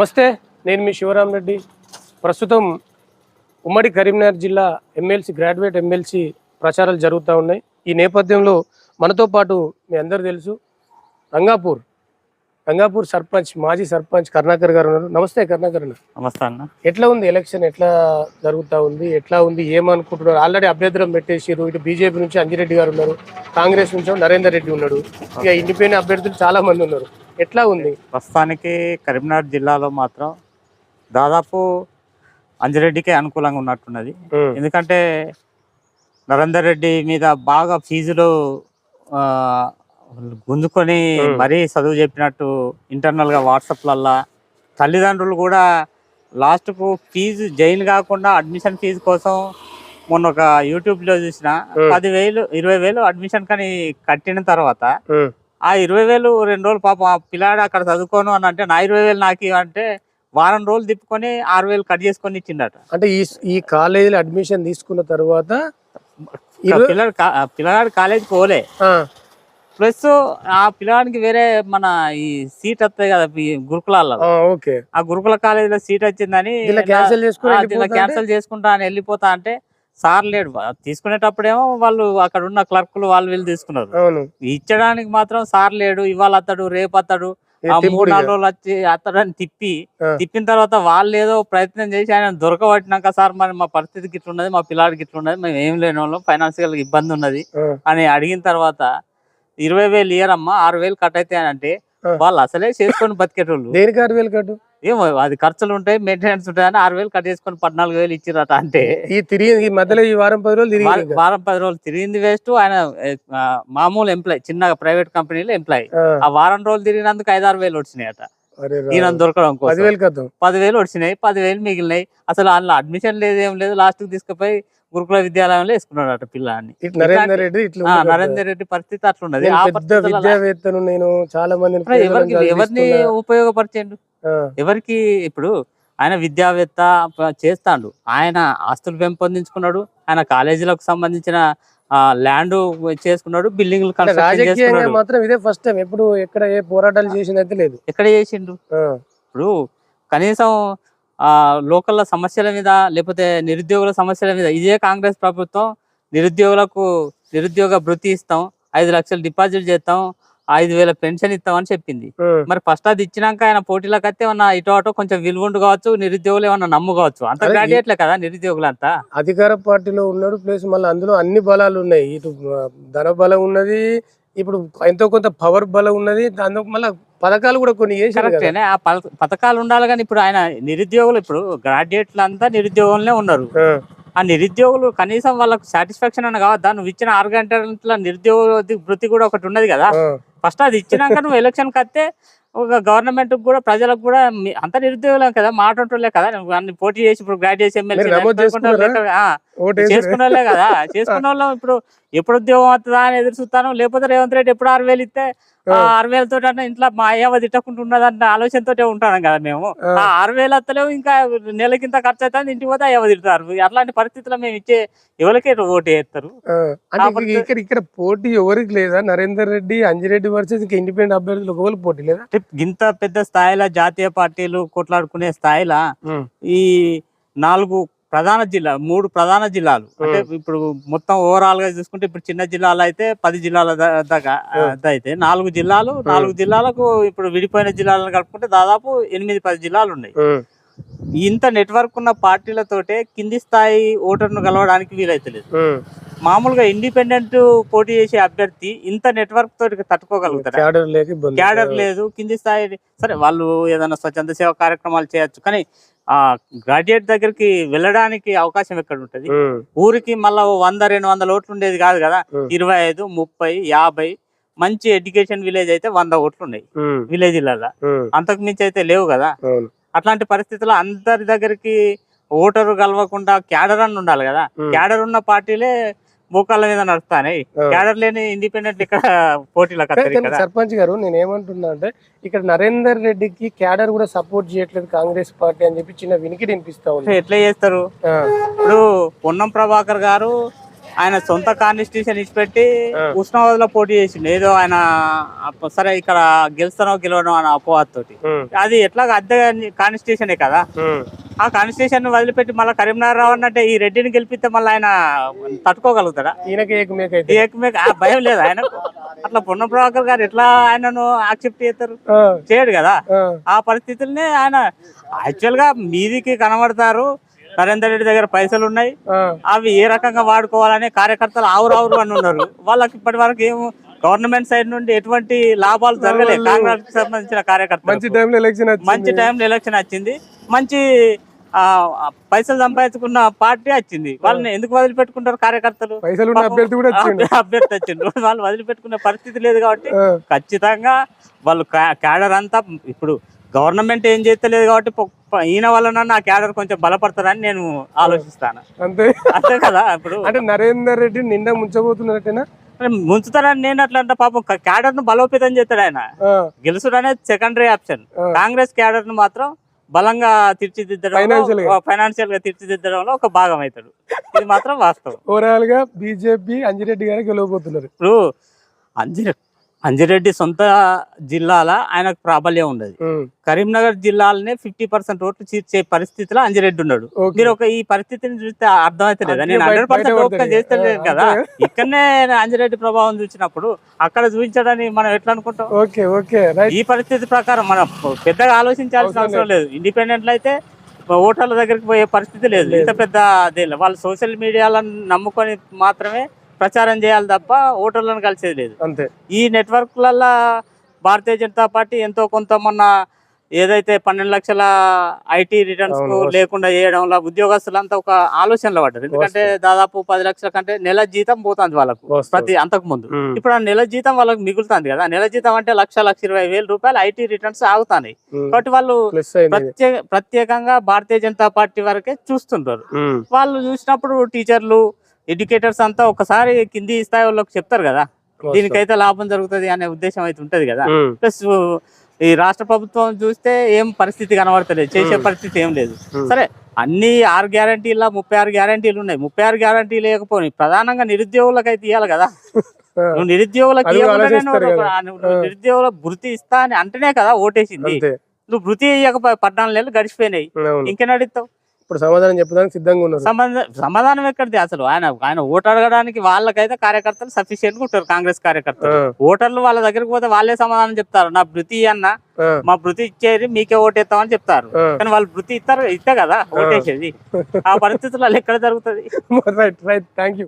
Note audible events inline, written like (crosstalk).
నమస్తే నేను మీ శివరాం రెడ్డి. ప్రస్తుతం ఉమ్మడి కరీంనగర్ జిల్లా ఎమ్మెల్సీ గ్రాడ్యుయేట్ ఎమ్మెల్సీ ప్రచారాలు జరుగుతూ ఉన్నాయి. ఈ నేపథ్యంలో మనతో పాటు మీ అందరు తెలుసు రంగాపూర్ రంగాపూర్ సర్పంచ్ మాజీ సర్పంచ్ కరుణాకర్ గారు ఉన్నారు. నమస్తే కరుణాకర్ అన్న. నమస్తే అన్న. ఎట్లా ఉంది ఎలక్షన్? ఎట్లా జరుగుతూ ఉంది? ఎట్లా ఉంది? ఏమనుకుంటున్నారు? ఆల్రెడీ అభ్యర్థులను పెట్టేసారు ఇటు బీజేపీ నుంచి అంజిరెడ్డి గారు ఉన్నారు. కాంగ్రెస్ నుంచి నరేందర్ రెడ్డి ఉన్నాడు. ఇక ఇండిపెండెంట్ అభ్యర్థులు చాలా మంది ఉన్నారు. ఎట్లా ఉంది ప్రస్తుతానికి కరీంనగర్ జిల్లాలో మాత్రం దాదాపు అంజిరెడ్డికే అనుకూలంగా ఉన్నట్టున్నది ఎందుకంటే నరేందర్ రెడ్డి మీద బాగా ఫీజులు గుంజుకొని. మరీ చదువు చెప్పినట్టు ఇంటర్నల్గా వాట్సాప్లల్లా తల్లిదండ్రులు కూడా లాస్ట్కు ఫీజు జైన్ కాకుండా అడ్మిషన్ ఫీజు కోసం మొన్న ఒక యూట్యూబ్లో చూసిన. పదివేలు ఇరవై వేలు అడ్మిషన్ కానీ కట్టిన తర్వాత ఆ ఇరవై వేలు రెండు రోజులు పాపం ఆ పిల్లాడు అక్కడ చదువుకోను అని అంటే నా ఇరవై వేలు నాకు అంటే వారం రోజులు తిప్పుకొని ఆరు వేలు కట్ చేసుకొని ఇచ్చిండట. అంటే ఈ ఈ కాలేజీలో అడ్మిషన్ తీసుకున్న తర్వాత పిల్లడు పిల్లగాడు కాలేజ్ పోలే. ప్లస్ ఆ పిల్లగానికి వేరే మన ఈ సీట్ వస్తాయి కదా ఈ గురుకులాల్లో. ఆ, ఓకే. ఆ గురుకుల కాలేజీలో సీట్ వచ్చిందని క్యాన్సిల్ చేసుకుంటా అని వెళ్ళిపోతా అంటే సార్ లేడు తీసుకునేటప్పుడేమో వాళ్ళు అక్కడ ఉన్న క్లర్కులు వాళ్ళు వీళ్ళు తీసుకున్నారు ఇచ్చడానికి మాత్రం సార్ లేడు ఇవాళ అతడు రేపు అతడు ఆ మూడు. నాలుగు రోజులు వచ్చి అతడని తిప్పి. తిప్పిన తర్వాత వాళ్ళు ఏదో ప్రయత్నం చేసి ఆయన దొరకబట్టినాక సార్ మరి మా పరిస్థితి ఇట్లున్నది మా పిల్లాడికి ఇట్లున్నది మేము ఏం లేని వాళ్ళం ఫైనాన్షియల్ ఇబ్బంది ఉన్నది అని అడిగిన తర్వాత ఇరవై వేలు ఇయరమ్మా ఆరు వేలు కట్ అయితే అని అంటే ఆ. వాళ్ళు అసలే చేసుకొని బతికేటోళ్ళు. దేనికి ఆరు వేలు కట్టు? ఏమో అది ఖర్చులు ఉంటాయి మెయింటెనెన్స్ ఉంటాయి అని ఆరు వేలు కట్ చేసుకొని పద్నాలుగు వేలు ఇచ్చిరట అంటే. ఈ తిరిగి ఈ మధ్యలో ఈ వారం పది రోజులు తిరిగి వార- పది రోజులు తిరిగింది వేస్ట్ ఆయన మామూలు ఎంప్లాయ్ చిన్న ప్రైవేట్ కంపెనీలో ఎంప్లాయ్ ఆ వారం రోజులు తిరిగినందుకు ఐదారు వేలు వచ్చినాయట. ఈయన దొరకడం కోసం. పదివేలు వచ్చినాయి పదివేలు మిగిలినాయి. అసలు అందులో అడ్మిషన్ లేదు ఏం లేదు లాస్ట్ తీసుకుపోయి గురుకుల విద్యాలయంలో వేసుకున్నాడు పిల్లని ఇటు నరేందర్ రెడ్డి. నరేందర్ రెడ్డి పరిస్థితి అట్లున్నది. విద్యావేత్తను నేను. చాలా ఇప్పుడు ఎవరికి ఎవరిని. ఉపయోగపరిచిండు? ఎవరికి ఇప్పుడు ఆయన విద్యావేత్త చేస్తాడు. ఆయన ఆస్తులు పెంపొందించుకున్నాడు. ఆయన కాలేజీలకు సంబంధించిన ల్యాండ్ చేసుకున్నాడు రాజకీయంగా చేసుకున్నాడు. మాత్రం ఇదే ఫస్ట్ టైం ఎప్పుడు ఎక్కడ ఏ పోరాటాలు చేసింది అయితే లేదు. ఎక్కడ చేసిండు? ఇప్పుడు కనీసం ఆ లోకల్ సమస్యల మీద లేకపోతే నిరుద్యోగుల సమస్యల మీద ఇదే కాంగ్రెస్ ప్రభుత్వం నిరుద్యోగులకు నిరుద్యోగ భృతి ఇస్తాం ఐదు లక్షలు డిపాజిట్ చేస్తాం ఐదు వేల పెన్షన్ ఇస్తాం అని చెప్పింది మరి ఫస్ట్ అది ఇచ్చినాక ఆయన పోటీలకు వస్తే ఏమన్నా ఇటు అటు కొంచెం విలువ కావచ్చు నిరుద్యోగులు ఏమన్నా నమ్ము కావచ్చు. అంత గ్రాడ్యుయేట్లే కదా నిరుద్యోగులంతా. అధికార పార్టీలో ఉన్నాడు ప్లస్ మళ్ళీ అందులో అన్ని బలాలు ఉన్నాయి. ఇటు ధన బలం ఉన్నది ఇప్పుడు ఎంతో కొంత పవర్ బలం ఉన్నది దాంతో మళ్ళీ పథకాలు కూడా కొన్ని కరెక్టేనే ఆ పథ- పథకాలు ఉండాలి కానీ ఇప్పుడు ఆయన నిరుద్యోగులు ఇప్పుడు గ్రాడ్యుయేట్లు అంతా నిరుద్యోగులనే ఉన్నారు. ఆ, నిరుద్యోగులు కనీసం వాళ్ళకు సాటిస్ఫాక్షన్ అని కావద్దా? నువ్వు ఇచ్చిన ఆరు గంటల నిరుద్యోగ వృత్తి కూడా ఒకటి ఉన్నది కదా. ఫస్ట్ అది ఇచ్చినాక నువ్వు ఎలక్షన్ కత్తే ఒక గవర్నమెంట్ కూడా ప్రజలకు కూడా అంత నిరుద్యోగులే కదా మాట ఉంటుండే కదా అన్ని పోటీ చేసి ఇప్పుడు గ్రాడ్యుయేట్? ఓటేసి చేసుకున్న వాళ్ళే కదా. (laughs) చేసుకున్న వాళ్ళం ఇప్పుడు ఎప్పుడు ఉద్యోగం వస్తుందా అని ఎదురు చూస్తాను. లేకపోతే రేవంత్ రెడ్డి ఎప్పుడు ఆరు వేలు ఇస్తే ఆ ఆరు వేలతో ఇంట్లో మా అయ్యవ తిట్టకుండా ఉన్నదన్న ఆలోచనతో ఉంటాం కదా మేము. ఆ. ఆరు వేలు వస్తలేవు ఇంకా నెలకింత ఖర్చు అవుతుంది ఇంటికి పోతే అయ్యవ తిడతారు. అట్లాంటి పరిస్థితుల్లో మేము ఇచ్చే ఎవరికే ఓటు వేస్తారు ఇక్కడ పోటీ ఎవరికి లేదా? నరేందర్ రెడ్డి అంజిరెడ్డి వర్సెస్ ఇంకా ఇండిపెండెంట్ అభ్యర్థులు ఒకరికి పోటీ లేదా? ఇంత పెద్ద స్థాయిలో జాతీయ పార్టీలు కొట్లాడుకునే స్థాయిలో ఈ నాలుగు ప్రధాన జిల్లా మూడు ప్రధాన జిల్లాలు. అంటే ఇప్పుడు మొత్తం ఓవరాల్గా చూసుకుంటే ఇప్పుడు చిన్న జిల్లాలు అయితే పది జిల్లాల దాకా అయితే నాలుగు జిల్లాలు నాలుగు జిల్లాలకు ఇప్పుడు విడిపోయిన జిల్లాలను కలుపుకుంటే దాదాపు ఎనిమిది పది జిల్లాలు ఉన్నాయి. ఇంత నెట్వర్క్ ఉన్న పార్టీలతోటే కింది స్థాయి ఓటర్ను కలవడానికి వీలైతలేదు. మామూలుగా ఇండిపెండెంట్ పోటీ చేసే అభ్యర్థి ఇంత నెట్వర్క్ తోటి తట్టుకోగలుగుతారు క్యాడర్ లేదు కింది స్థాయి సరే వాళ్ళు ఏదైనా స్వచ్ఛంద సేవ కార్యక్రమాలు చేయొచ్చు కానీ ఆ గ్రాడ్యుయేట్ దగ్గరికి వెళ్ళడానికి అవకాశం ఎక్కడ ఉంటది ఊరికి మళ్ళా వంద రెండు వందల ఓట్లు ఉండేది కాదు కదా. ఇరవై ఐదు ముప్పై యాభై మంచి ఎడ్యుకేషన్ విలేజ్ అయితే వంద ఓట్లు ఉన్నాయి. ఉమ్, విలేజ్లలో అంతకు మించి అయితే లేవు కదా? అట్లాంటి పరిస్థితుల్లో అందరి దగ్గరికి ఓటరు కలవకుండా క్యాడర్ అని ఉండాలి కదా. క్యాడర్ ఉన్న పార్టీలే మోకాళ్ళ మీద నడుస్తాయి. క్యాడర్ లేని ఇండిపెండెంట్ ఇక్కడ ఇక్కడ సర్పంచ్ గారు నేను ఏమంటున్నా అంటే ఇక్కడ నరేందర్ రెడ్డికి క్యాడర్ కూడా సపోర్ట్ చేయట్లేదు కాంగ్రెస్ పార్టీ అని చెప్పి చిన్న వినికిడి వినిపిస్తా ఉంది. ఎట్లా చేస్తారు? ఇప్పుడు పొన్నం ప్రభాకర్ గారు ఆయన సొంత కాన్స్టిట్యూషన్ ఇచ్చిపెట్టి. ఉష్ణవాదులో పోటీ చేసిండు. ఏదో ఆయన సరే ఇక్కడ గెలుస్తానో గెలవడం అనే అపోహతోటి అది ఎట్లా అద్దె కాన్స్టిట్యూషనే కదా. ఆ. కాన్స్టిట్యూషన్ వదిలిపెట్టి మళ్ళీ కరీంనగర్ రావు అన్నట్టే ఈ రెడ్డిని గెలిపిస్తే మళ్ళీ ఆయన తట్టుకోగలుగుతాడా? ఏకమేక ఆ భయం లేదు ఆయన అట్లా పొన్న ప్రభాకర్ గారు ఎట్లా ఆయనను యాక్సెప్ట్ చేస్తారు? చేయడు కదా. ఆ. పరిస్థితుల్ని ఆయన యాక్చువల్గా మీదికి కనబడతారు. నరేందర్ రెడ్డి దగ్గర పైసలు ఉన్నాయి. అవి ఏ రకంగా వాడుకోవాలని కార్యకర్తలు ఆవురు ఆవురు అని ఉన్నారు. వాళ్ళకి ఇప్పటి వరకు ఏం గవర్నమెంట్ సైడ్ నుండి ఎటువంటి లాభాలు జరగలేదు. కాంగ్రెస్ సంబంధించిన మంచి కార్యకర్తలు టైంలో ఎలక్షన్ వచ్చింది. మంచి టైంలో ఎలక్షన్ వచ్చింది. మంచి పైసలు సంపాదించుకున్న పార్టీ వచ్చింది. వాళ్ళని ఎందుకు వదిలిపెట్టుకుంటారు కార్యకర్తలు? పైసలు అభ్యర్థి వచ్చిండు. వాళ్ళు వదిలిపెట్టుకునే పరిస్థితి లేదు కాబట్టి ఖచ్చితంగా వాళ్ళు క్యాడర్ అంతా ఇప్పుడు గవర్నమెంట్ ఏం చేస్తలేదు కాబట్టి ఈయన వలన నా క్యాడర్ కొంచెం బలపడతారని నేను ఆలోచిస్తాను. అంతే. అంతే కదా ఇప్పుడు. అంటే నరేందర్ రెడ్డి నిండా ముంచబోతున్నట్టేనా ముంచుతారని నేను అట్లా అంటే పాపం క్యాడర్ను బలోపేతం చేస్తాడు ఆయన. గెలుసుడు అనేది సెకండరీ ఆప్షన్. కాంగ్రెస్ క్యాడర్ను మాత్రం బలంగా తీర్చిదిద్దడం. ఫైనాన్షియల్గా. తీర్చిదిద్దడంలో ఒక భాగం అవుతాడు. ఇది మాత్రం వాస్తవం. ఓవరాల్గా బీజేపీ అంజిరెడ్డి గారు గెలవబోతున్నారు. ఇప్పుడు అంజిరె అంజిరెడ్డి సొంత జిల్లాల ఆయనకు ప్రాబల్యం ఉండదు. కరీంనగర్ జిల్లాలనే ఫిఫ్టీ పర్సెంట్ ఓట్లు చీర్చే పరిస్థితిలో అంజిరెడ్డి ఉన్నాడు. మీరు ఒక ఈ పరిస్థితిని చూస్తే అర్థమైతలేదు నేను హండ్రెడ్ పర్సెంట్ ఓపెన్. చేస్తలేదు కదా. ఇక్కడనే అంజిరెడ్డి ప్రభావం చూసినప్పుడు అక్కడ చూపించడని మనం ఎట్లా అనుకుంటాం? Okay okay right. ఈ పరిస్థితి ప్రకారం మనం పెద్దగా ఆలోచించాల్సిన అవసరం లేదు. ఇండిపెండెంట్ అయితే ఓటర్ల దగ్గరికి పోయే పరిస్థితి లేదు. ఇంత పెద్ద. వాళ్ళు సోషల్ మీడియాలను నమ్ముకొని మాత్రమే ప్రచారం చేయాలి తప్ప ఓటర్లను కలిసేది లేదు. అంతే. ఈ నెట్వర్క్లల్లో భారతీయ జనతా పార్టీ ఎంతో కొంత మొన్న ఏదైతే పన్నెండు లక్షల ఐటీ రిటర్న్స్ లేకుండా చేయడంలో ఉద్యోగస్తులంతా ఒక ఆలోచనలో పడ్డారు. ఎందుకంటే దాదాపు పది లక్షల కంటే నెల జీతం పోతుంది వాళ్ళకు. ప్రతి అంతకు ముందు. ఇప్పుడు ఆ నెల జీతం వాళ్ళకి మిగులుతుంది కదా. నెల జీతం అంటే లక్ష లక్ష ఇరవై వేల రూపాయలు ఐటీ రిటర్న్స్ ఆగుతాయి కాబట్టి వాళ్ళు ప్రత్యేకంగా భారతీయ జనతా పార్టీ వరకే చూస్తుంటారు. వాళ్ళు చూసినప్పుడు టీచర్లు ఎడ్యుకేటర్స్ అంతా ఒకసారి కింది స్థాయి వాళ్ళకి చెప్తారు కదా. దీనికైతే లాభం జరుగుతుంది అనే ఉద్దేశం అయితే ఉంటది కదా. ప్లస్ ఈ రాష్ట్ర ప్రభుత్వం చూస్తే ఏం పరిస్థితి కనబడతలేదు. చేసే Hmm. పరిస్థితి ఏం లేదు. Hmm. సరే అన్ని ఆరు గ్యారంటీల ముప్పై ఆరు గ్యారంటీలు ఉన్నాయి. ముప్పై ఆరు గ్యారంటీ లేకపోయి ప్రధానంగా నిరుద్యోగులకు అయితే ఇవ్వాలి కదా. నువ్వు నిరుద్యోగులకు నిరుద్యోగులకు భృతి ఇస్తా అని అంటేనే కదా ఓటేసింది. నువ్వు భృతి ఇవ్వకపోయి పద్నాలుగు నెలలు గడిచిపోయినాయి. ఇంకేం అడుగుతావు ఇప్పుడు సమాధానం చెప్పడానికి సిద్ధంగా ఉన్నారు. సమాధానం ఎక్కడిది అసలు? ఆయన ఆయన ఓటు అడగడానికి వాళ్ళకైతే కార్యకర్తలు సఫిషియెంట్గా ఉంటారు కాంగ్రెస్ కార్యకర్తలు. ఓటర్లు వాళ్ళ దగ్గరికి పోతే వాళ్ళే సమాధానం చెప్తారు. నా భృతి అన్న మా భృతి ఇచ్చేది మీకే ఓటేస్తామని చెప్తారు. ఆ. కానీ వాళ్ళు భృతి ఇస్తారు ఇస్తే కదా ఓటేసేది. ఆ పరిస్థితుల్లో ఎక్కడ జరుగుతుంది? (laughs) Right right thank